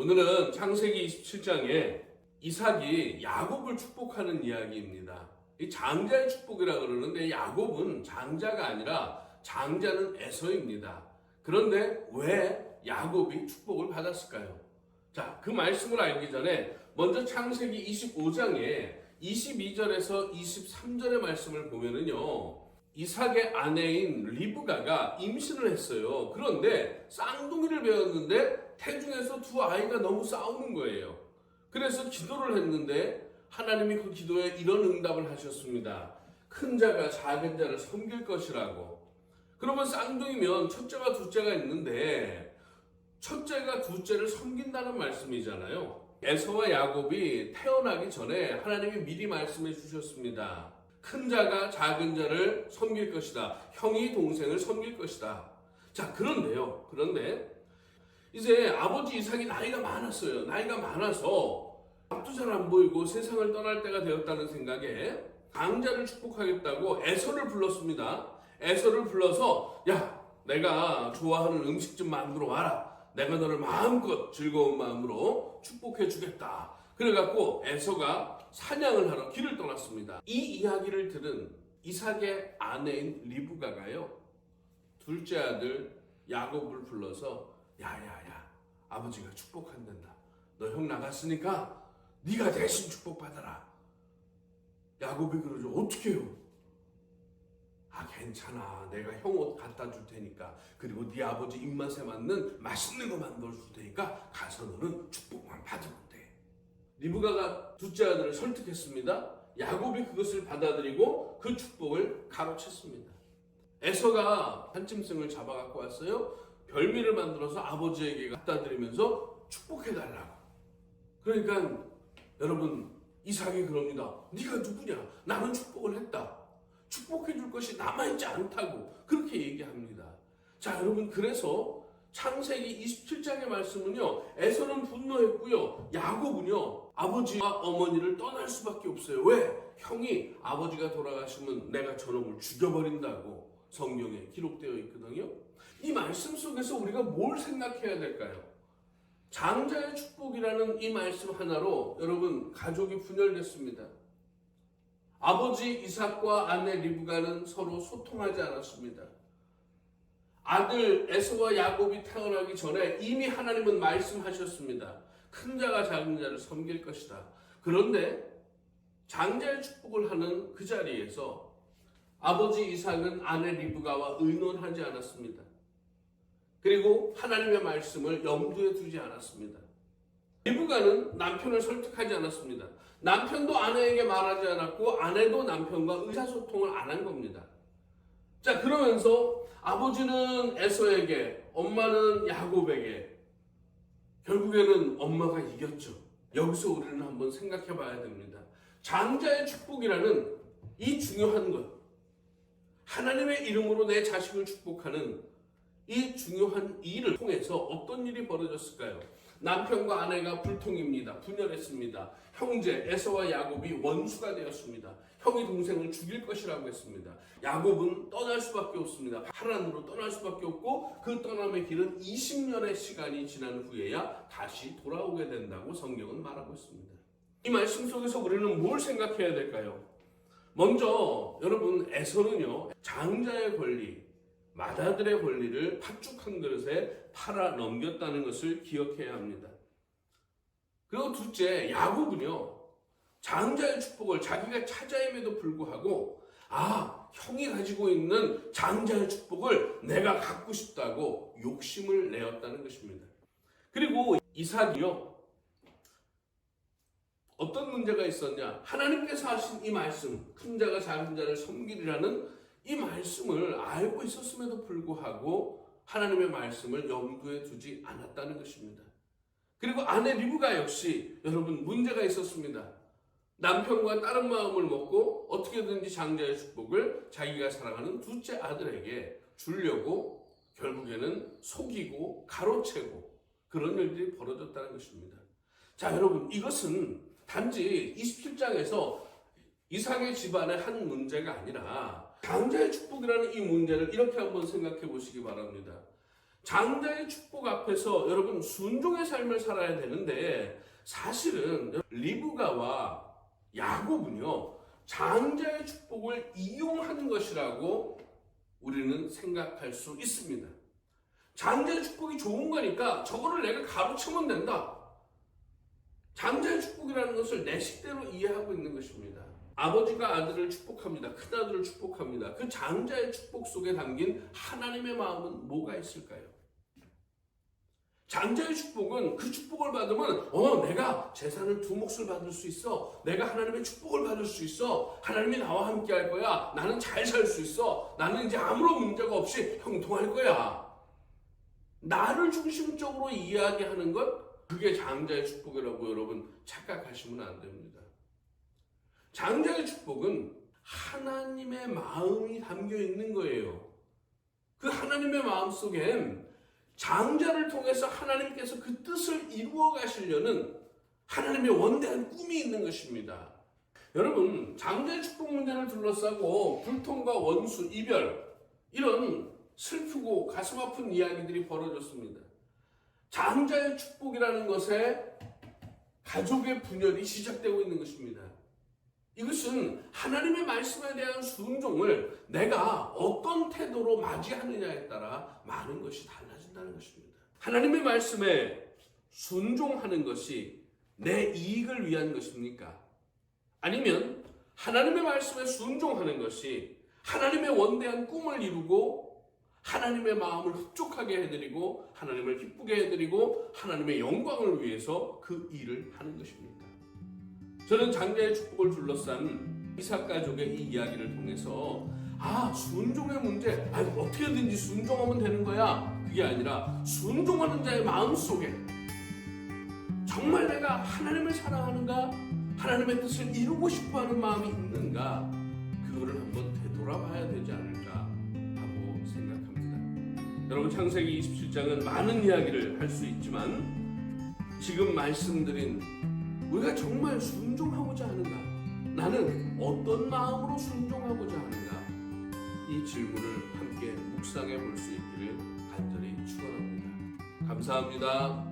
오늘은 창세기 27장에 이삭이 야곱을 축복하는 이야기입니다. 이 장자의 축복이라 그러는데 야곱은 장자가 아니라 장자는 에서입니다. 그런데 왜 야곱이 축복을 받았을까요? 자, 그 말씀을 알기 전에 먼저 창세기 25장에 22절에서 23절의 말씀을 보면은요. 이삭의 아내인 리브가가 임신을 했어요. 그런데 쌍둥이를 배웠는데 태중에서 두 아이가 너무 싸우는 거예요. 그래서 기도를 했는데 하나님이 그 기도에 이런 응답을 하셨습니다. 큰 자가 작은 자를 섬길 것이라고. 그러면 쌍둥이면 첫째와 둘째가 있는데 첫째가 둘째를 섬긴다는 말씀이잖아요. 에서와 야곱이 태어나기 전에 하나님이 미리 말씀해 주셨습니다. 큰 자가 작은 자를 섬길 것이다. 형이 동생을 섬길 것이다. 자, 그런데요. 그런데 이제 아버지 이삭이 나이가 많았어요. 나이가 많아서 앞도 잘 안 보이고 세상을 떠날 때가 되었다는 생각에 강자를 축복하겠다고 에서를 불렀습니다. 에서를 불러서 야, 내가 좋아하는 음식 좀 만들어 와라. 내가 너를 마음껏 즐거운 마음으로 축복해 주겠다. 그래갖고 에서가 사냥을 하러 길을 떠났습니다. 이 이야기를 들은 이삭의 아내인 리브가가요. 둘째 아들 야곱을 불러서 야야야 아버지가 축복한단다. 너 형 나갔으니까 네가 대신 축복받아라. 야곱이 그러죠. 어떻게 해요? 아 괜찮아. 내가 형 옷 갖다 줄 테니까 그리고 네 아버지 입맛에 맞는 맛있는 거 만들어 줄 테니까 가서 너는 축복만 받으면 돼. 리브가가 둘째 아들을 설득했습니다. 야곱이 그것을 받아들이고 그 축복을 가로챘습니다. 에서가 한 짐승을 잡아갖고 왔어요. 별미를 만들어서 아버지에게 갖다 드리면서 축복해달라고. 그러니까 여러분 이삭이 그럽니다. 네가 누구냐? 나는 축복을 했다. 축복해 줄 것이 남아있지 않다고 그렇게 얘기합니다. 자 여러분 그래서 창세기 27장의 말씀은요 에서는 분노했고요 야곱은요 아버지와 어머니를 떠날 수밖에 없어요 왜 형이 아버지가 돌아가시면 내가 저놈을 죽여버린다고 성경에 기록되어 있거든요 이 말씀 속에서 우리가 뭘 생각해야 될까요 장자의 축복이라는 이 말씀 하나로 여러분 가족이 분열됐습니다 아버지 이삭과 아내 리브가는 서로 소통하지 않았습니다. 아들 에서와 야곱이 태어나기 전에 이미 하나님은 말씀하셨습니다. 큰 자가 작은 자를 섬길 것이다. 그런데 장자의 축복을 하는 그 자리에서 아버지 이삭은 아내 리브가와 의논하지 않았습니다. 그리고 하나님의 말씀을 염두에 두지 않았습니다. 리브가는 남편을 설득하지 않았습니다. 남편도 아내에게 말하지 않았고 아내도 남편과 의사소통을 안 한 겁니다. 자 그러면서 아버지는 에서에게 엄마는 야곱에게 결국에는 엄마가 이겼죠. 여기서 우리는 한번 생각해 봐야 됩니다. 장자의 축복이라는 이 중요한 것 하나님의 이름으로 내 자식을 축복하는 이 중요한 일을 통해서 어떤 일이 벌어졌을까요? 남편과 아내가 불통입니다. 분열했습니다. 형제 에서와 야곱이 원수가 되었습니다. 형이 동생을 죽일 것이라고 했습니다. 야곱은 떠날 수밖에 없습니다. 하란으로 떠날 수밖에 없고 그 떠남의 길은 20년의 시간이 지난 후에야 다시 돌아오게 된다고 성경은 말하고 있습니다. 이 말씀 속에서 우리는 뭘 생각해야 될까요? 먼저 여러분 에서는요 장자의 권리, 맏아들의 권리를 팥죽 한 그릇에 팔아 넘겼다는 것을 기억해야 합니다. 그리고 둘째, 야곱은요, 장자의 축복을 자기가 찾아임에도 불구하고, 아, 형이 가지고 있는 장자의 축복을 내가 갖고 싶다고 욕심을 내었다는 것입니다. 그리고 이삭이요, 어떤 문제가 있었냐? 하나님께서 하신 이 말씀, 큰 자가 작은 자를 섬기리라는 이 말씀을 알고 있었음에도 불구하고 하나님의 말씀을 염두에 두지 않았다는 것입니다. 그리고 아내 리브가 역시 여러분 문제가 있었습니다. 남편과 다른 마음을 먹고 어떻게든지 장자의 축복을 자기가 사랑하는 둘째 아들에게 주려고 결국에는 속이고 가로채고 그런 일들이 벌어졌다는 것입니다. 자, 여러분, 이것은 단지 27장에서 이삭의 집안의 한 문제가 아니라 장자의 축복이라는 이 문제를 이렇게 한번 생각해 보시기 바랍니다. 장자의 축복 앞에서 여러분 순종의 삶을 살아야 되는데 사실은 리브가와 야곱은요 장자의 축복을 이용하는 것이라고 우리는 생각할 수 있습니다. 장자의 축복이 좋은 거니까 저거를 내가 가로치면 된다. 장자의 축복이라는 것을 내 식대로 이해하고 있는 것입니다. 아버지가 아들을 축복합니다. 큰아들을 축복합니다. 그 장자의 축복 속에 담긴 하나님의 마음은 뭐가 있을까요? 장자의 축복은 그 축복을 받으면 어 내가 재산을 두 몫을 받을 수 있어 내가 하나님의 축복을 받을 수 있어 하나님이 나와 함께 할 거야 나는 잘 살 수 있어 나는 이제 아무런 문제가 없이 형통할 거야 나를 중심적으로 이야기하는 것 그게 장자의 축복이라고 여러분 착각하시면 안 됩니다 장자의 축복은 하나님의 마음이 담겨 있는 거예요 그 하나님의 마음 속엔 장자를 통해서 하나님께서 그 뜻을 이루어 가시려는 하나님의 원대한 꿈이 있는 것입니다. 여러분, 장자의 축복 문제를 둘러싸고 불통과 원수, 이별, 이런 슬프고 가슴 아픈 이야기들이 벌어졌습니다. 장자의 축복이라는 것에 가족의 분열이 시작되고 있는 것입니다. 이것은 하나님의 말씀에 대한 순종을 내가 어떤 태도로 맞이하느냐에 따라 많은 것이 달라진다는 것입니다. 하나님의 말씀에 순종하는 것이 내 이익을 위한 것입니까? 아니면 하나님의 말씀에 순종하는 것이 하나님의 원대한 꿈을 이루고 하나님의 마음을 흡족하게 해드리고 하나님을 기쁘게 해드리고 하나님의 영광을 위해서 그 일을 하는 것입니까? 저는 장자의 축복을 둘러싼 이삭 가족의 이 이야기를 통해서 아 순종의 문제 아 어떻게든지 순종하면 되는 거야 그게 아니라 순종하는 자의 마음 속에 정말 내가 하나님을 사랑하는가 하나님의 뜻을 이루고 싶어하는 마음이 있는가 그거를 한번 되돌아봐야 되지 않을까 하고 생각합니다. 여러분 창세기 27장은 많은 이야기를 할 수 있지만 지금 말씀드린 우리가 정말 순종하고자 하는가? 나는 어떤 마음으로 순종하고자 하는가? 이 질문을 함께 묵상해 볼 수 있기를 간절히 축원합니다. 감사합니다.